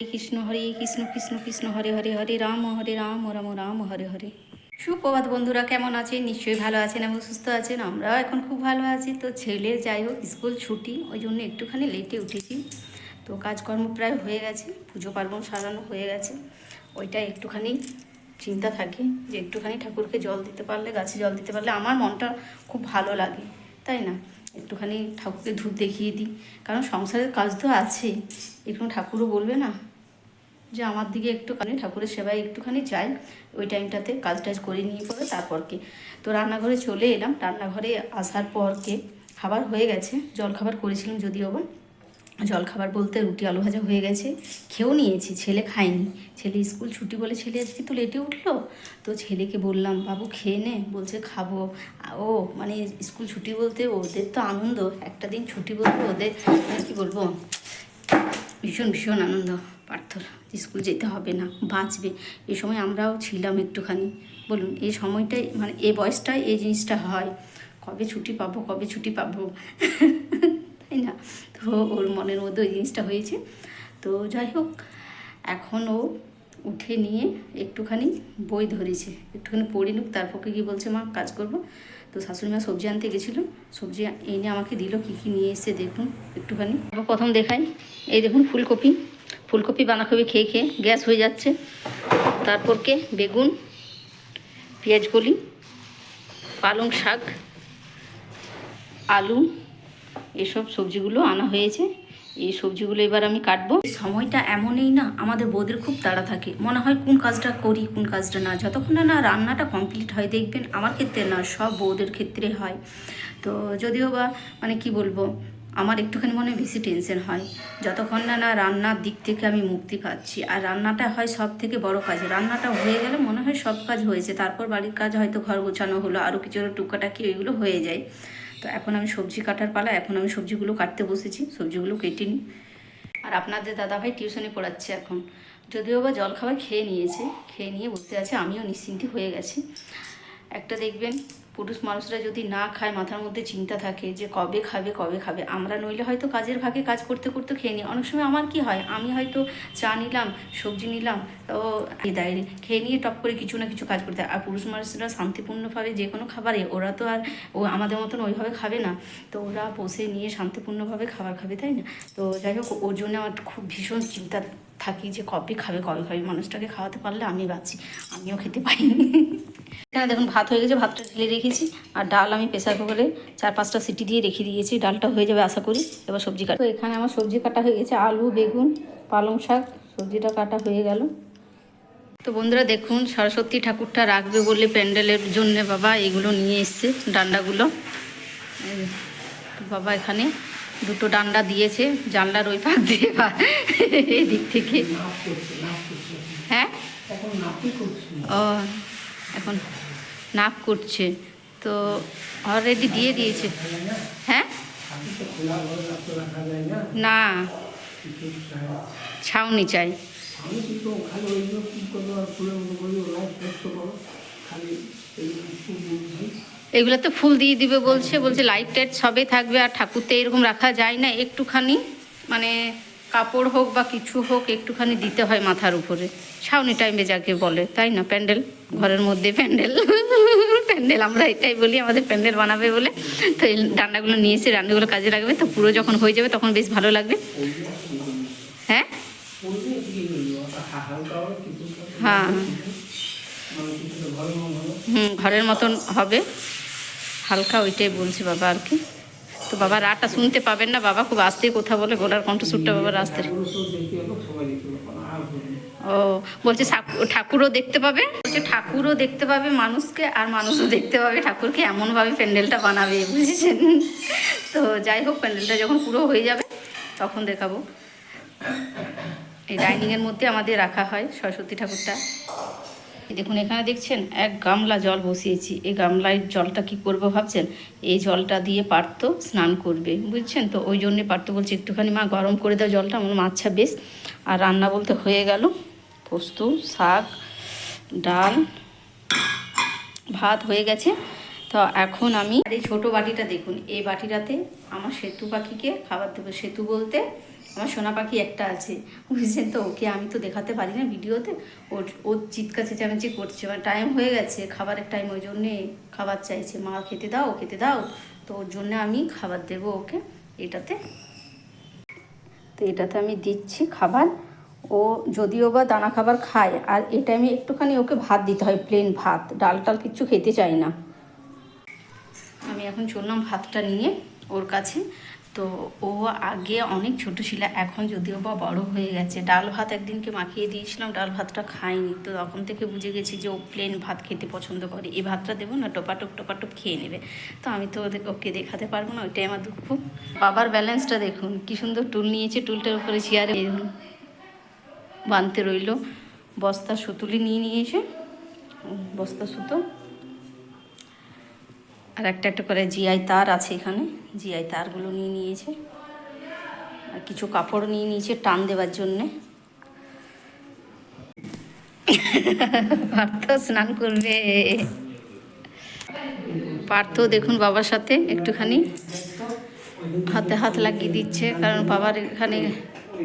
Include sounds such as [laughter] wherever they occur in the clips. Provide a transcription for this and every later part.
কৃষ্ণ হরে, কৃষ্ণ কৃষ্ণ কৃষ্ণ হরে হরে হরে, রাম হরে, রাম রাম রাম, হরে হরে। সুপ্রভাত বন্ধুরা, কেমন আছেন? নিশ্চয়ই ভালো আছেন এবং সুস্থ আছেন। আমরাও এখন খুব ভালো আছি। তো ছেলে, যাই হোক, স্কুল ছুটি, ওই জন্য একটুখানি লেটে উঠেছি। তো কাজকর্ম প্রায় হয়ে গেছে, পুজো পার্বণ সাজানো হয়ে গেছে। ওইটা একটুখানি চিন্তা থাকে যে একটুখানি ঠাকুরকে জল দিতে পারলে, গাছে জল দিতে পারলে আমার মনটা খুব ভালো লাগে, তাই না? একটুখানি ঠাকুরকে ধূপ দেখিয়ে দিই। কারণ সংসারের কাজ তো আছেই। একটু ঠাকুরও বলবে না যে আমার দিকে একটুখানি, ঠাকুরের সেবায় একটুখানি যাই ওই টাইমটাতে কাজ টাজ করে নিয়ে পরে তারপরকে তো রান্নাঘরে চলে এলাম, রান্নাঘরে আসার পরকে খাবার হয়ে গেছে জল খাবার করেছিলাম যদিও বা জল খাবার বলতে রুটি, আলু ভাজা হয়ে গেছে, খেয়েও নিয়েছি, ছেলে খায়নি। ছেলে স্কুল ছুটি বলে ছেলে আজকে তো লেটে উঠল। তো ছেলেকে বললাম, বাবু, খেয়ে নে। বলছে, খাব। ও মানে স্কুল ছুটি বলতে ওদের তো আনন্দ, একটা দিন ছুটি বলতে ওদের মানে কি বলব, ভীষণ ভীষণ আনন্দ। পার্থর স্কুল যেতে হবে না, বাঁচবে। এ সময় আমরাও ছিলাম একটুখানি। বলুন, এই সময়টাই মানে এই বয়সটাই এই জিনিসটা হয়। কবে ছুটি পাবো, কবে ছুটি পাবো? [laughs] তাই না? তো ওর মনের মধ্যে ওই জিনিসটা হয়েছে। তো যাই হোক, এখন ও উঠে নিয়ে একটুখানি বই ধরেছে। একটুখানি পড়ে নিক তারপরকে গিয়ে বলছে, মা, কাজ করব। তো শাশুড়ি মা সবজি আনতে গেছিল। সবজি এনে আমাকে দিল, কী কী নিয়ে এসে দেখুন, একটুখানি। তারপর প্রথম দেখাই, এই দেখুন ফুলকপি। ফুলকপি বাঁধাকপি খেয়ে খেয়ে গ্যাস হয়ে যাচ্ছে। তারপরকে বেগুন, পেঁয়াজ কলি, পালং শাক, আলু, এসব সবজিগুলো আনা হয়েছে। এই সবজিগুলো এবার আমি কাটবো। সময়টা এমনই না, আমাদের বৌদের খুব তাড়া থাকে। মনে হয় কোন কাজটা করি, কোন কাজটা না। যতক্ষণ না না রান্নাটা কমপ্লিট হয়, দেখবেন আমার ক্ষেত্রে না, সব বৌদের ক্ষেত্রে হয়। তো যদিও বা মানে কি বলব আমার একটুখানি মনে বেশি টেনশন হয়। যতক্ষণ না না রান্নার দিক থেকে আমি মুক্তি পাচ্ছি। আর রান্নাটা হয় সব থেকে বড় কাজ। রান্নাটা হয়ে গেলে মনে হয় সব কাজ হয়েছে তারপর বাড়ির কাজ হয়তো ঘর গোছানো হলো আরও কিছু টুকাটাকি ওইগুলো হয়ে যায়। তো এখন আমি সবজি কাটার পালা, এখন আমি সবজিগুলো কাটতে বসেছি, সবজিগুলো কেটে নিই। আর আপনাদের দাদাভাই টিউশনে পড়াচ্ছে এখন। যদিও বা জলখাবার খেয়ে নিয়েছে, খেয়ে নিয়ে বসে আছে, আমিও নিশ্চিন্তি হয়ে গেছি। একটা দেখবেন, পুরুষ মানুষরা যদি না খায়, মাথার মধ্যে চিন্তা থাকে যে কবে খাবে কবে খাবে। আমরা নইলে হয়তো কাজের ভাগে কাজ করতে করতে খেয়ে নিই। অনেক সময় আমার কি হয়, আমি হয়তো চা নিলাম, সবজি নিলাম, তো দায়রে খেয়ে নিয়ে টপ করে কিছু না কিছু কাজ করতে। আর পুরুষ মানুষরা শান্তিপূর্ণভাবে যে কোনো খাবারে, ওরা তো আর ও আমাদের মতন ওইভাবে খাবে না। তো ওরা বসে নিয়ে শান্তিপূর্ণভাবে খাবার খাবে, তাই না? তো যাই হোক, ওর জন্য আমার খুব ভীষণ চিন্তা থাকি যে কবে খাবে কবে খাবে। মানুষটাকে খাওয়াতে পারলে আমি বাঁচি। আমিও খেতে পাইনি এখানে দেখুন ভাত হয়ে গেছে ভাতটা ঢেলে রেখেছি। আর ডাল আমি প্রেসার কুকারে চার পাঁচটা সিটি দিয়ে রেখে দিয়েছি। ডালটা হয়ে যাবে আশা করি এবার সবজি কাটা। তো এখানে আমার সবজি কাটা হয়ে গেছে আলু বেগুন পালং শাক সবজিটা কাটা হয়ে গেল। তো বন্ধুরা দেখুন সরস্বতী ঠাকুরটা রাখবে বলে প্যান্ডেলের জন্য বাবা এগুলো নিয়ে এসছে ডান্ডাগুলো। বাবা এখানে দুটো ডান্ডা দিয়েছে জানলার ওই পাক দিয়ে বা এদিক থেকে। হ্যাঁ? ও এখন নাপ করছে। তো অলরেডি দিয়ে দিয়েছে। হ্যাঁ? না। ছাউনি চাই। এগুলো তো ফুল দিয়ে দিবে বলছে। বলছে লাইট টাইট সবে থাকবে আর ঠাকুর তো এরকম রাখা যায় না। একটুখানি মানে কাপড় হোক বা কিছু হোক, একটুখানি দিতে হয় মাথার উপরে। ছাউনি টাইমে যাকে বলে, তাই না? প্যান্ডেল, ঘরের মধ্যে প্যান্ডেল। প্যান্ডেল, আমরা এটাই বলি, আমাদের প্যান্ডেল বানাবে বলে। তো এই ডান্ডাগুলো নিয়ে এসে রান্নাগুলো কাজে লাগবে, তো পুরো যখন হয়ে যাবে তখন বেশ ভালো লাগবে। হ্যাঁ? হ্যাঁ। হুম, ঘরের মতন হবে। হালকা ওইটাই বলছি বাবা আর কি। তো বাবা রাটা শুনতে পাবেন না, বাবা খুব আস্তে কথা বলে গলার কণ্ঠসুরটা বাবা না। ও, বলছে ঠাকুরও দেখতে পাবে? বলছে ঠাকুরও দেখতে পাবে মানুষকে, আর মানুষও দেখতে পাবে ঠাকুরকে। এমনভাবে প্যান্ডেলটা বানাবে, বুঝেছেন? তো যাই হোক, প্যান্ডেলটা যখন পুরো হয়ে যাবে, তখন দেখাবো। এই ডাইনিংয়ের মধ্যে আমাদের রাখা হয় সরস্বতী ঠাকুরটা। দেখুন, এখানে দেখছেন এক গামলা জল বসিয়েছি। এই গামলায় জলটা কি করব ভাবছেন? এই জলটা দিয়ে পারত স্নান করবে, বুঝছেন তো? ওই জন্যে পারতো বলছে, একটুখানি মা গরম করে দাও জলটা, আমার মাছা বেশ। আর রান্না বলতে হয়ে গেল পোস্ত, শাক, ডাল, ভাত হয়ে গেছে। তো এখন আমি আর এই ছোটো বাটিটা দেখুন, এই বাটিটাতে আমার সেতু পাখিকে খাবার দেবো। সেতু বলতে আমার সোনা পাখি একটা আছে। বুঝছেন তো? ওকে আমি তো দেখাতে পারি না ভিডিওতে। ওর ওর চিৎকার চেঁচামেচি করছে। মানে টাইম হয়ে গেছে। খাবারের টাইম ওই জন্যে খাবার চাইছে। মা, খেতে দাও খেতে দাও। তো ওর জন্য আমি খাবার দেবো ওকে এটাতে। তো এটাতে আমি দিচ্ছি খাবার। ও যদিও বা দানা খাবার খায়, আর এই টাইমে একটুখানি ওকে ভাত দিতে হয় প্লেন ভাত। ডাল টাল কিচ্ছু খেতে চায় না। আমি এখন চললাম ভাতটা নিয়ে ওর কাছে। তো ও আগে অনেক ছোট ছিল এখন যদিও বা বড় হয়ে গেছে। ডাল ভাত একদিনকে মাখিয়ে দিয়েছিলাম ডাল ভাতটা খাইনি। তো তখন থেকে বুঝে গেছি যে ও প্লেন ভাত খেতে পছন্দ করে। এই ভাতটা দেবো না টোপাটপ টোপাটপ খেয়ে নেবে। তো আমি তো ওদের ওকে দেখাতে পারব না ওইটাই আমার দুঃখ। বাবার ব্যালেন্সটা দেখুন কি সুন্দর টুল নিয়েছে টুলটার উপরে চেয়ারে বানতে রইল। বস্তা সুতুলি নিয়ে নিয়েছে। উম, বস্তা সুতো। আর একটা একটা করে জিআই তার আছে এখানে। জিআই তারগুলো নিয়ে নিয়েছে। আর কিছু কাপড় নিয়ে নিয়েছে টান দেওয়ার জন্যে। পার্থ স্নান করবে। পার্থ দেখুন বাবার সাথে একটুখানি। হাতে হাত লাগিয়ে দিচ্ছে, কারণ বাবার এখানে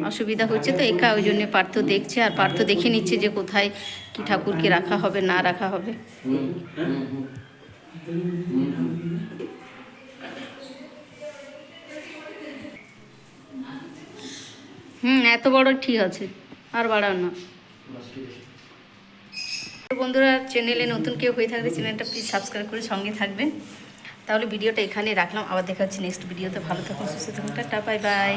অসুবিধা হচ্ছে তো, একা ওই জন্য পার্থ দেখছে। আর পার্থ দেখে নিচ্ছে যে কোথায় কি ঠাকুরকে রাখা হবে, না রাখা হবে। হুম, এত বড় ঠিক আছে, আর বাড়াও না। বন্ধুরা চ্যানেলে নতুন কেউ হয়ে থাকলে চ্যানেলটা প্লিজ সাবস্ক্রাইব করে সঙ্গে থাকবেন। তাহলে ভিডিওটা এখানে রাখলাম, আবার দেখা হচ্ছে নেক্সট ভিডিওতে ভালো থাকুন, সুস্থ থাকুন, টাটা বাই বাই